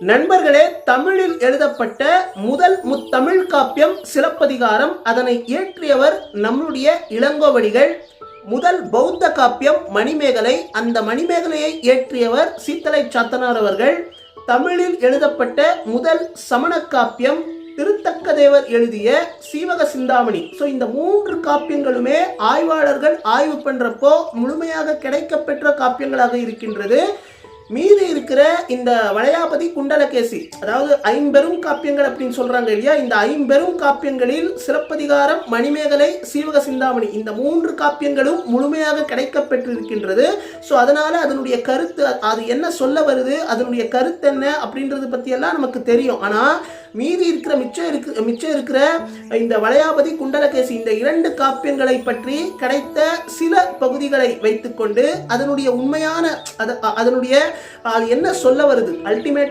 நண்பர்களே தமிழில் எழுதப்பட்ட முதல் முத்தமிழ் காப்பியம் சிலப்பதிகாரம். அதனை இயற்றியவர் நம்முடைய இளங்கோவடிகள். முதல் பௌத்த காப்பியம் மணிமேகலை. அந்த மணிமேகலையை இயற்றியவர் சீத்தலை சாத்தனார் அவர்கள். தமிழில் எழுதப்பட்ட முதல் சமண காப்பியம் திருத்தக்கதேவர் எழுதிய சீவக சிந்தாமணி. ஸோ இந்த மூன்று காப்பியங்களுமே ஆய்வாளர்கள் ஆய்வு பண்ணுறப்போ முழுமையாக கிடைக்கப்பெற்ற காப்பியங்களாக இருக்கின்றது. இருக்கிற இந்த வளையாபதி குண்டலகேசி அதாவது ஐம்பெரும் காப்பியங்கள் அப்படின்னு சொல்றாங்க இல்லையா? இந்த ஐம்பெரும் காப்பியங்களில் சிலப்பதிகாரம் மணிமேகலை சீவக சிந்தாமணி இந்த மூன்று காப்பியங்களும் முழுமையாக கிடைக்கப்பெற்றிருக்கின்றது. ஸோ அதனால அதனுடைய கருத்து அது என்ன சொல்ல வருது அதனுடைய கருத்து என்ன அப்படின்றது பற்றியெல்லாம் நமக்கு தெரியும். ஆனால் மீதி இருக்கிற மிச்சம் இருக்கு மிச்சம் இருக்கிற இந்த வளையாபதி குண்டலகேசி இந்த இரண்டு காப்பியங்களை பற்றி கிடைத்த சில பகுதிகளை வைத்துக்கொண்டு அதனுடைய உண்மையான அதனுடைய அது என்ன சொல்ல வருது? அல்டிமேட்டா